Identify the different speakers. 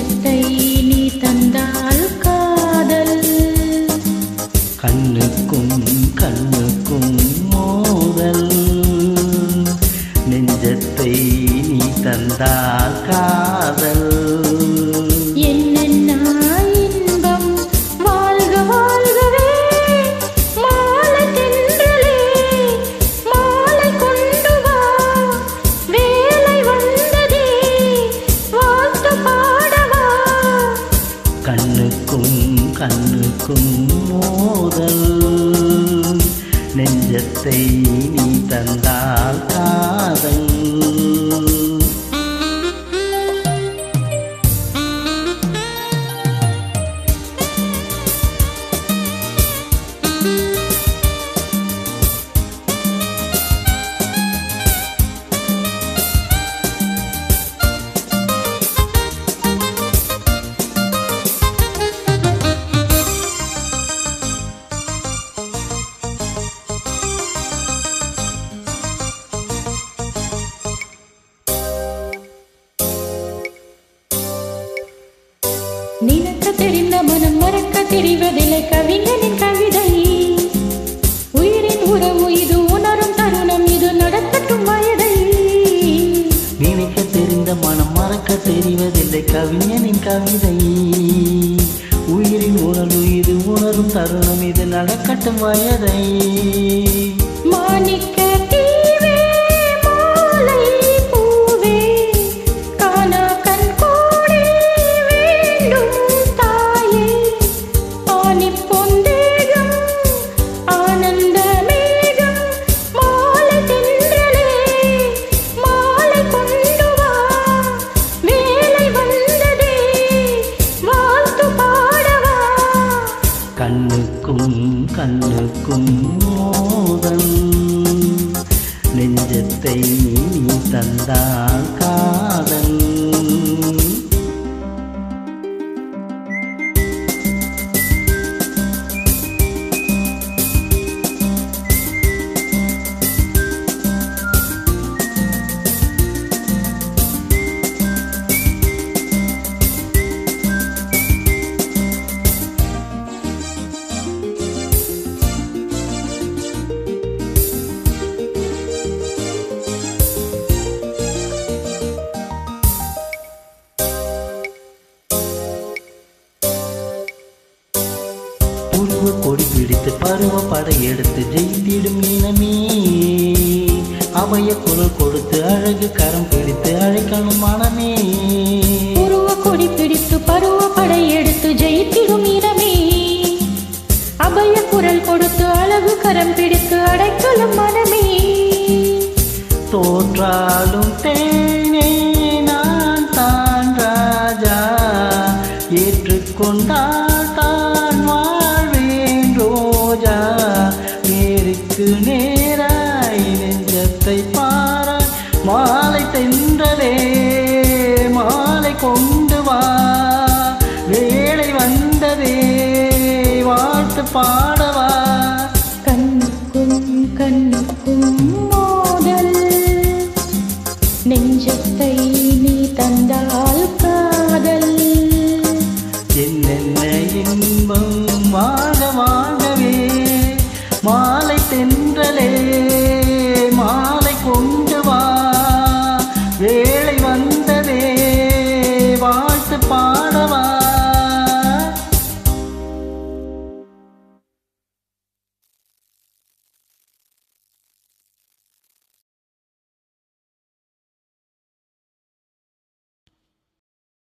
Speaker 1: முத்தத்தை நீ தந்தால் காதல்.
Speaker 2: கண்ணுக்கும் கண்ணுக்கும் மோதல். நெஞ்சத்தை நீ தந்தால் காதல்.
Speaker 1: கண்ணுக்கும் மோதல். நெஞ்சத்தை நீ தந்தால் காதல்.
Speaker 2: நினைக்க தெரிந்த மனம் மறக்க தெரிவதில்லை. கவிஞனின் கவிதை. உயிரின் உறவு இது உணரும் தருணம் இது நடக்கட்டும் வயதை.
Speaker 1: நினைக்க தெரிந்த மனம் மறக்க தெரிவதில்லை. கவிஞனின் கவிதை. உயிரின் உணர்வு இது உணரும் தருணம் இது நடக்கட்டும் வயதை.
Speaker 2: மாணிக்க
Speaker 1: கண்ணுக்கும் மோதம் நெஞ்சத்தை நீ தந்தால் உருவ கொடி பிடித்து பருவ படை எடுத்து ஜெயித்திடும் இனமே. அவைய குரல் கொடுத்து அழகு கரம் பிடித்து அழைக்கணும் மனமே.
Speaker 2: உருவ கொடி பிடித்து பருவ படை எடுத்து ஜெயித்திடும் இடமே அபய குரல் கொடுத்து அழகு கரம் பிடித்து அடைக்கலும் மனமே.
Speaker 1: தோற்றாலும் நேருக்கு நேராய் நெஞ்சத்தை பார மாலை தென்றலே மாலை கொண்டு வா. வேலை வந்ததே வாழ்த்து பாடவா.